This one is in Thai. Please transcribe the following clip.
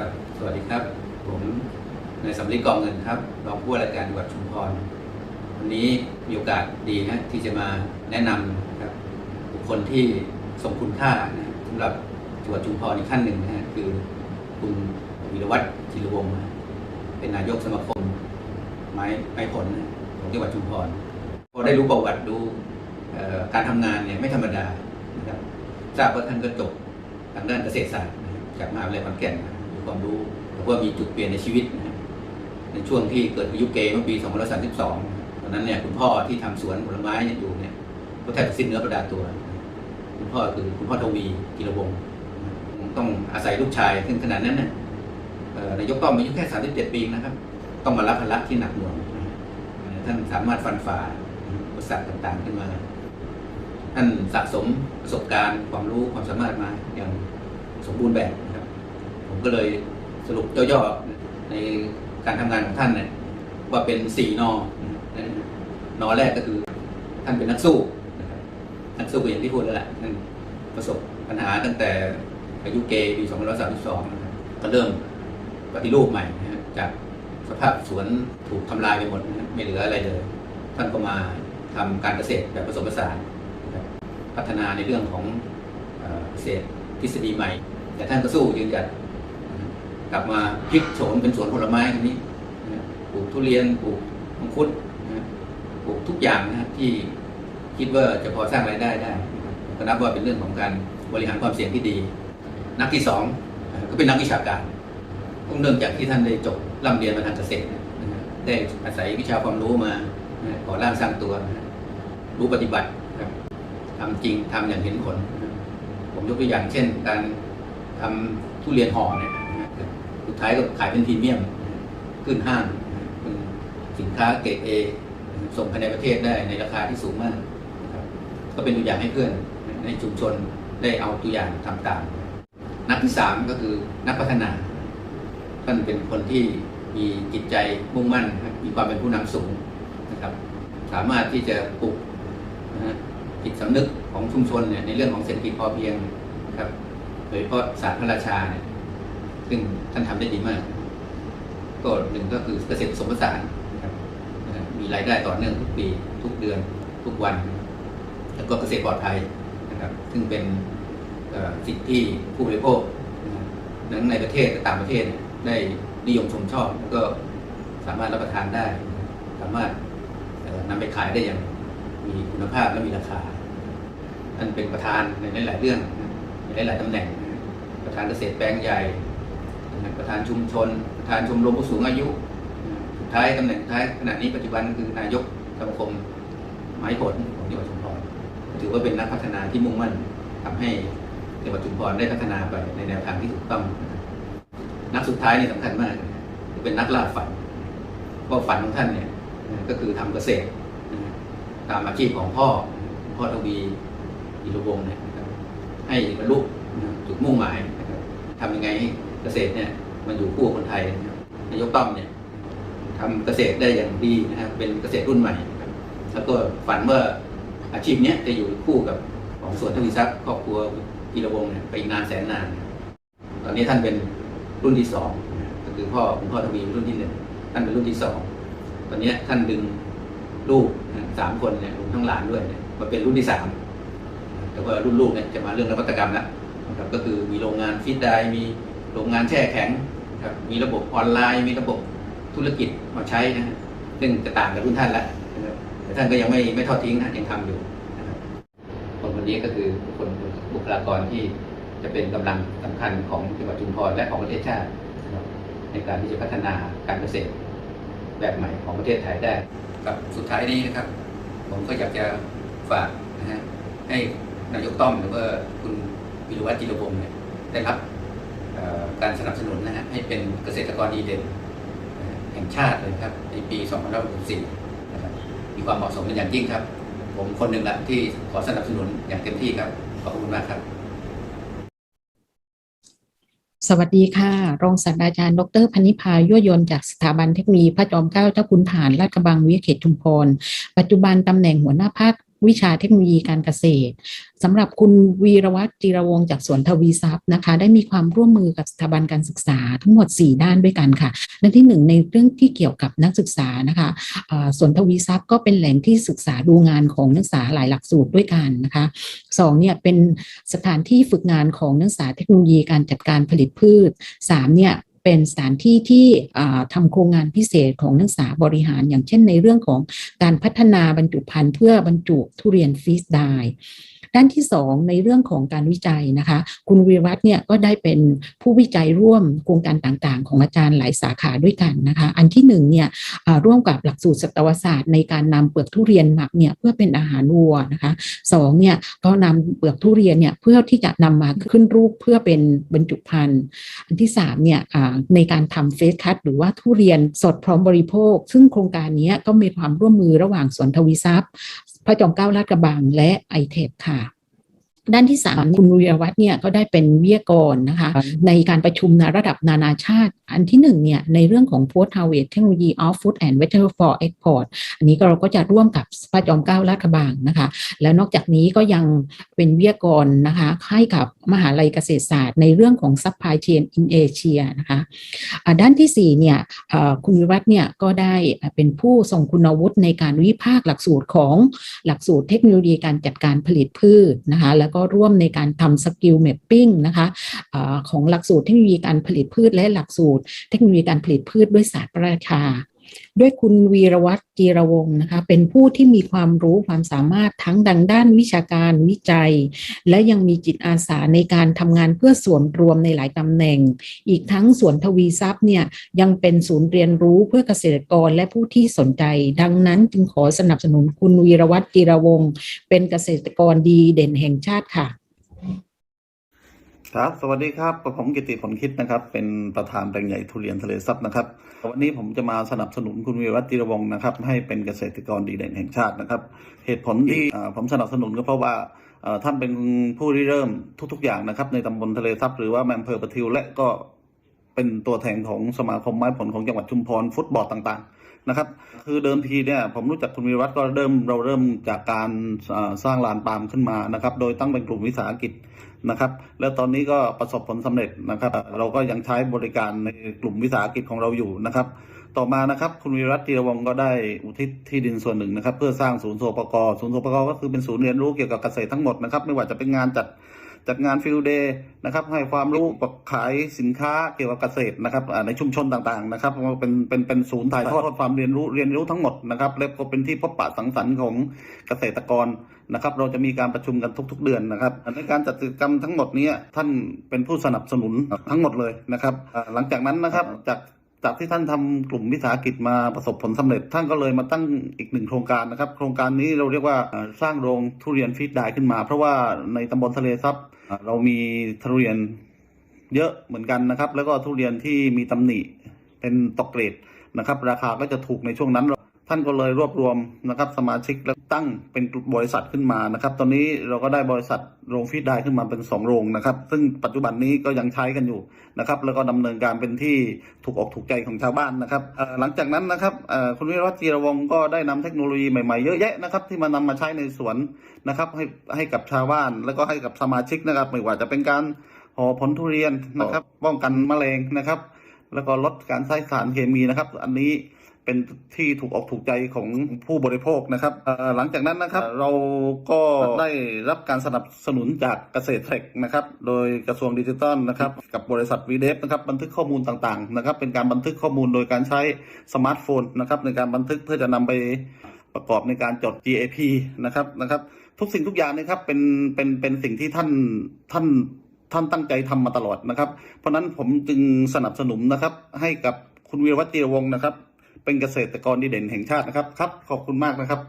ครับ สวัสดีครับ ผมนายสำลีกองเงินครับ รองผู้ว่าราชการจังหวัดชุมพร วันนี้มีโอกาสดีนะที่จะมาแนะนำนะครับบุคคลที่ทรงคุณค่านะสำหรับจังหวัดชุมพรอีกท่านหนึ่งนะคือคุณวิรวัฒน์จิรวงศ์นะเป็นนายกสมาคม ไม้ไม้ผลนะของจังหวัดชุมพร พอได้รู้ประวัติดูการทำงานเนี่ยไม่ธรรมดานะครับทราบว่าท่านก็จบทางด้านเกษตรศาสตร์จากมหาวิทยาลัยขอนแก่นนะ ความรู้แล้วก็มีจุดเปลี่ยนในชีวิตนะในช่วงที่เกิดพายุเกเมื่อปี 2532 ตอนนั้นเนี่ยคุณพ่อที่ทำสวนผลไม้เนี่ยอยู่เนี่ยก็แทบจะสิ้นเนื้อประดาตัว คุณพ่อคือคุณพ่อทวีกิรวงต้องอาศัยลูกชายซึ่งขนาดนั้นเนี่ยเอ่อนายกต้อมอายุแค่ 37 ปีนะครับ ต้องมารับภาระที่หนักหน่วงท่านสามารถฟันฝ่าอุปสรรคต่างๆขึ้นมา ท่านสะสมประสบการณ์ความรู้ความสามารถมาอย่างสมบูรณ์แบบ ผมก็เลยสรุปย่อๆในการทำงานของท่านเนี่ยว่าเป็นสี่นอนนอแรกก็คือ ท่านเป็นนักสู้นักสู้ก็อย่างที่พูดแล้วแหละท่านประสบปัญหาตั้งแต่อายุเกปี2532นะครับก็เริ่มปฏิรูปใหม่นะฮะจากสภาพสวนถูกทำลายไปหมดนะไม่เหลืออะไรเลย ท่านก็มาทำการเกษตรแบบผสมผสานพัฒนาในเรื่องของเกษตรทฤษฎีใหม่ แต่ท่านก็สู้ยืนหยัด กลับมาพลิกโฉมเป็นสวนผลไม้ทีนี้ปลูกทุเรียนปลูกมังคุดปลูกทุกอย่างนะครับที่คิดว่าจะพอสร้างรายได้ได้ครับก็นับว่าเป็นเรื่องของการบริหารความเสี่ยงที่ดี นักที่สองก็เป็นนักวิชาการต้องเนื่องจากที่ท่านได้จบร่ำเรียนมาทางเกษตรได้อาศัยวิชาความรู้มานะก่อร่างสร้างตัว รู้ปฏิบัติทำจริงทำอย่างเห็นผล ผมยกตัวอย่างเช่น การทำทุเรียนห่อเนี่ย สุดท้ายก็ขายเป็นพรีเมียม ขึ้นห้างสินค้าเกรดเอส่งภายในประเทศได้ในราคาที่สูงมาก ก็เป็นตัวอย่างให้เพื่อนในชุมชนได้เอาตัวอย่างทำตามนักที่สามก็คือนักพัฒนา ท่านเป็นคนที่มีจิตใจมุ่งมั่น มีความเป็นผู้นำสูงนะครับ สามารถที่จะปลุกจิตสำนึกของชุมชนเนี่ยในเรื่องของเศรษฐกิจพอเพียงนะครับโดยเฉพาะศาสตร์พระราชาเนี่ย ซึ่งท่านทำได้ดีมาก ก็หนึ่งก็คือเกษตรสมผสานนะครับมีรายได้ต่อเนื่องทุกปี ทุกเดือน ทุกวัน แล้วก็เกษตรปลอดภัยนะครับ ซึ่งเป็นสิ่งที่ผู้บริโภคทั้งในประเทศและต่างประเทศได้นิยมชมชอบแล้วก็สามารถรับประทานได้ สามารถเอ่อนำไปขายได้อย่างมีคุณภาพและมีราคาท่านเป็นประธานในหลาย ๆ เรื่องในหลาย ๆตำแหน่ง ประธานเกษตรแปลงใหญ่ ประธานชุมชน ประธานชมรมผู้สูงอายุสุดท้ายตำแหน่งท้ายขณะนี้ปัจจุบันคือนายกสมาคมไม้ผลของจังหวัดชุมพรถือว่าเป็นนักพัฒนาที่มุ่งมั่นทำให้จังหวัดชุมพรได้พัฒนาไปในแนวทางที่ถูกต้อง นักสุดท้ายนี่สำคัญมากเป็นนักล่าฝันเพราะฝันของท่านเนี่ยก็คือทำเกษตร ตามอาชีพของพ่อพ่อทวีอิรวงศ์เนี่ยให้บรรลุจุดมุ่งหมายทำยังไงให้ เกษตรเนี่ยมันอยู่คู่กับคนไทยนะครับนายกต้อมเนี่ยทำเกษตรได้อย่างดีนะครับเป็นเกษตรรุ่นใหม่นะครับแล้วก็ฝันว่าอาชีพเนี้ยจะอยู่คู่กับของสวนทวีทรัพย์ครอบครัวอิรวงศ์เนี่ยไปอีกนานแสนนาน ตอนนี้ท่านเป็นรุ่นที่สองนะครับก็คือพ่อคุณพ่อทวีเป็นรุ่นที่หนึ่งท่านเป็นรุ่นที่สองตอนนี้ท่านดึงลูกนะสามคนเนี่ยรวมทั้งหลานด้วยเนี่ยมาเป็นรุ่นที่สามแต่ว่ารุ่นลูกเนี่ยจะมาเรื่องนวัตกรรมแล้วนะครับก็คือมีโรงงานฟีดไดร์มี โรงงานแช่แข็งครับมีระบบออนไลน์ มีระบบธุรกิจมาใช้นะฮะซึ่งจะต่างกับรุ่นท่านแล้วนะครับแต่ท่านก็ยังไม่ไม่ทอดทิ้งนะยังทำอยู่นะครับคนคนนี้ก็คือคนบุคลากรที่จะเป็นกำลังสำคัญของจังหวัดชุมพรและของประเทศชาติในการที่จะพัฒนาการเกษตรแบบใหม่ของประเทศไทยได้กับสุดท้ายนี้นะครับ ผมก็อยากจะฝากนะฮะให้นายกต้อมหรือว่าคุณวิรวัฒน์จิรวงศ์เนี่ยได้รับ การสนับสนุนนะฮะให้เป็นเกษตรกรดีเด่นแห่งชาติเลยครับในปี 2564นะครับมีความเหมาะสมเป็นอย่างยิ่งครับ ผมคนหนึ่งละที่ขอสนับสนุนอย่างเต็มที่ครับ ขอบคุณมากครับ สวัสดีค่ะ รองศาสตราจารย์ ดรพนิพายั่วยนจากสถาบันเทคโนโลยีพระจอมเกล้าเจ้าคุณทหาราดกระบังวิทยาเขตชุมพร ปัจจุบันตำแหน่งหัวหน้าภาค วิชาเทคโนโลยีการเกษตรสำหรับคุณวีรวัตรจีรวงจากสวนทวีทรัพย์นะคะ ได้มีความร่วมมือกับสถาบันการศึกษาทั้งหมด 4 ด้านด้วยกันค่ะด้านที่หนึ่งในเรื่องที่เกี่ยวกับนักศึกษานะคะสวนทวีทรัพย์ก็เป็นแหล่งที่ศึกษาดูงานของนักศึกษาหลายหลักสูตรด้วยกันนะคะสองเนี่ยเป็นสถานที่ฝึกงานของนักศึกษาเทคโนโลยีการจัดการผลิตพืชสามเนี่ย เป็นสถานที่ที่ทำทำโครงงานพิเศษของนักศึกษาบริหาร อย่างเช่นในเรื่องของการพัฒนาบรรจุภัณฑ์เพื่อบรรจุทุเรียนฟรีสได ด้านที่สองในเรื่องของการวิจัยนะคะ คุณวีวัฒน์เนี่ยก็ได้เป็นผู้วิจัยร่วมโครงการต่างๆ ของอาจารย์หลายสาขาด้วยกันนะคะ อันที่หนึ่งเนี่ยอ่าร่วมกับหลักสูตรสัตวศาสตร์ในการนำเปลือกทุเรียนหมักเนี่ยเพื่อเป็นอาหารวัวนะคะสองเนี่ยก็นำเปลือกทุเรียนเนี่ยเพื่อที่จะนำมาขึ้นรูปเพื่อเป็นบรรจุภัณฑ์อันที่สามเนี่ยอ่ในการทำเฟสคัตหรือว่าทุเรียนสดพร้อมบริโภค ซึ่งโครงการนี้ก็มีความร่วมมือระหว่างสวนทวีทรัพย์ พระจอมเกล้าลาดกระบังและไอเทคค่ะ ด้านที่สามคุณวีรวัฒน์เนี่ยก็ได้เป็นวิทยากรนะคะ ในการประชุมระดับนานาชาติ อันที่หนึ่งเนี่ยในเรื่องของ Post Harvest Technology of Food and Vegetable for Export อันนี้ก็เราก็จะร่วมกับพระจอมเกล้าลาดกระบังนะคะ แล้วนอกจากนี้ก็ยังเป็นวิทยากรนะคะให้กับมหาลัยเกษตรศาสตร์ ในเรื่องของ Supply Chain in Asia นะคะอ่าด้านที่สี่เนี่ยเอ่อคุณวิวัฒน์เนี่ยก็ได้เป็นผู้ทรงคุณวุฒิในการวิพากษ์หลักสูตรของหลักสูตรเทคโนโลยีการจัดการผลิตพืชนะคะแล้วก็ร่วมในการทำสกิลแมปปิ้งนะคะอ่อของหลักสูตรเทคโนโลยีการผลิตพืชและหลักสูตร เทคโนโลยีการผลิตพืชด้วยศาสตร์ประราชา ด้วยคุณวีรวัตรจีรวงศ์นะคะ เป็นผู้ที่มีความรู้ความสามารถทั้งดังด้านวิชาการวิจัย และยังมีจิตอาสาในการทำงานเพื่อส่วนรวมในหลายตำแหน่ง อีกทั้งสวนทวีทรัพย์เนี่ยยังเป็นศูนย์เรียนรู้เพื่อเกษตรกรและผู้ที่สนใจ ดังนั้นจึงขอสนับสนุนคุณวีรวัตรจีรวงศ์เป็นเกษตรกรดีเด่นแห่งชาติค่ะ ครับสวัสดีครับผมกิติผลคิดนะครับ เป็นประธานแปลงใหญ่ทุเรียนทะเลซับนะครับ วันนี้ผมจะมาสนับสนุนคุณวีรวัตรจิรวงศ์นะครับ ให้เป็นเกษตรกรดีเด่นแห่งชาตินะครับ เหตุผลที่อ่าผมสนับสนุนก็เพราะว่าเอ่อท่านเป็นผู้ริเริ่มทุก ๆ อย่างนะครับ ในตำบลทะเลซับหรือว่าแมอำเภอประทิวและก็เป็นตัวแทนของสมาคมไม้ผลของจังหวัดชุมพรฟุตบอลต่างๆนะครับ คือเดิมทีเนี่ยผมรู้จักคุณวีรวัตรก็เริ่มเราเริ่มจากการอ่าสร้างลานปาล์มขึ้นมานะครับ โดยตั้งเป็นกลุ่มวิสาหกิจ นะครับ แล้วตอนนี้ก็ประสบผลสำเร็จนะครับ เราก็ยังใช้บริการในกลุ่มวิสาหกิจของเราอยู่นะครับ ต่อมานะครับคุณวีรัติธีรวงก็ได้อุทิศที่ดินส่วนหนึ่งนะครับ เพื่อสร้างศูนย์โสปกศูนย์โสปกก็คือเป็นศูนย์เรียนรู้เกี่ยวกับเกษตรทั้งหมดนะครับ ไม่ว่าจะเป็นงานจัด จัดงานฟิลเดย์นะครับ ให้ความรู้ขายสินค้าเกี่ยวกับเกษตรนะครับในชุมชนต่างๆนะครับเป็นเป็นเป็นศูนย์ถ่ายทอดความเรียนรู้เรียนรู้ทั้งหมดนะครับและก็เป็นที่พบปะสังสรรค์ของเกษตรกรนะครับ เราจะมีการประชุมกันทุก ๆ เดือนนะครับในการจัดกิจกรรมทั้งหมดนี้ท่านเป็นผู้สนับสนุนทั้งหมดเลยนะครับ หลังจากนั้นนะครับจาก จากที่ท่านทำกลุ่มวิสาหกิจมาประสบผลสำเร็จ ท่านก็เลยมาตั้งอีกหนึ่งโครงการนะครับ โครงการนี้เราเรียกว่าสร้างโรงทุเรียนฟีดได้ขึ้นมา เพราะว่าในตำบลทะเลซับอ่าเรามีทุเรียนเยอะเหมือนกันนะครับ แล้วก็ทุเรียนที่มีตำหนิเป็นตกเกรดนะครับ ราคาก็จะถูกในช่วงนั้น ท่านก็เลยรวบรวมนะครับสมาชิกแล้วตั้งเป็นบริษัทขึ้นมานะครับ ตอนนี้เราก็ได้บริษัทโรงฟีดได้ขึ้นมาเป็น 2 โรงนะครับ ซึ่งปัจจุบันนี้ก็ยังใช้กันอยู่นะครับ แล้วก็ดำเนินการเป็นที่ถูกอกถูกใจของชาวบ้านนะครับหลังจากนั้นนะครับคุณวิรัตจีรวงก็ได้นำเทคโนโลยีใหม่ๆเยอะแยะนะครับ ที่มานำมาใช้ในสวนนะครับ ให้ให้กับชาวบ้านแล้วก็ให้กับสมาชิกนะครับไม่ว่าจะเป็นการห่อผลทุเรียนนะครับ ป้องกันแมลงนะครับ แล้วก็ลดการใช้สารเคมีนะครับ อันนี้ เป็นที่ถูกอกถูกใจของผู้บริโภคนะครับเอ่อหลังจากนั้นนะครับเราก็ได้รับการสนับสนุนจากเกษตรเทคนะครับโดยกระทรวงดิจิทัลนะครับกับบริษัทวีเดฟนะครับบันทึกข้อมูลต่างๆนะครับเป็นการบันทึกข้อมูลโดยการใช้สมาร์ทโฟนนะครับในการบันทึกเพื่อจะนำไปประกอบในการจด GAP นะครับนะครับทุกสิ่งทุกอย่างนะครับเป็นเป็นเป็นสิ่งที่ท่านท่านท่านตั้งใจทำมาตลอดนะครับ เพราะฉะนั้นผมจึงสนับสนุนนะครับให้กับคุณวีรวัตรเตียวงศ์นะครับ เป็นเกษตรกรดีเด่นแห่งชาตินะครับครับขอบคุณมากนะครับ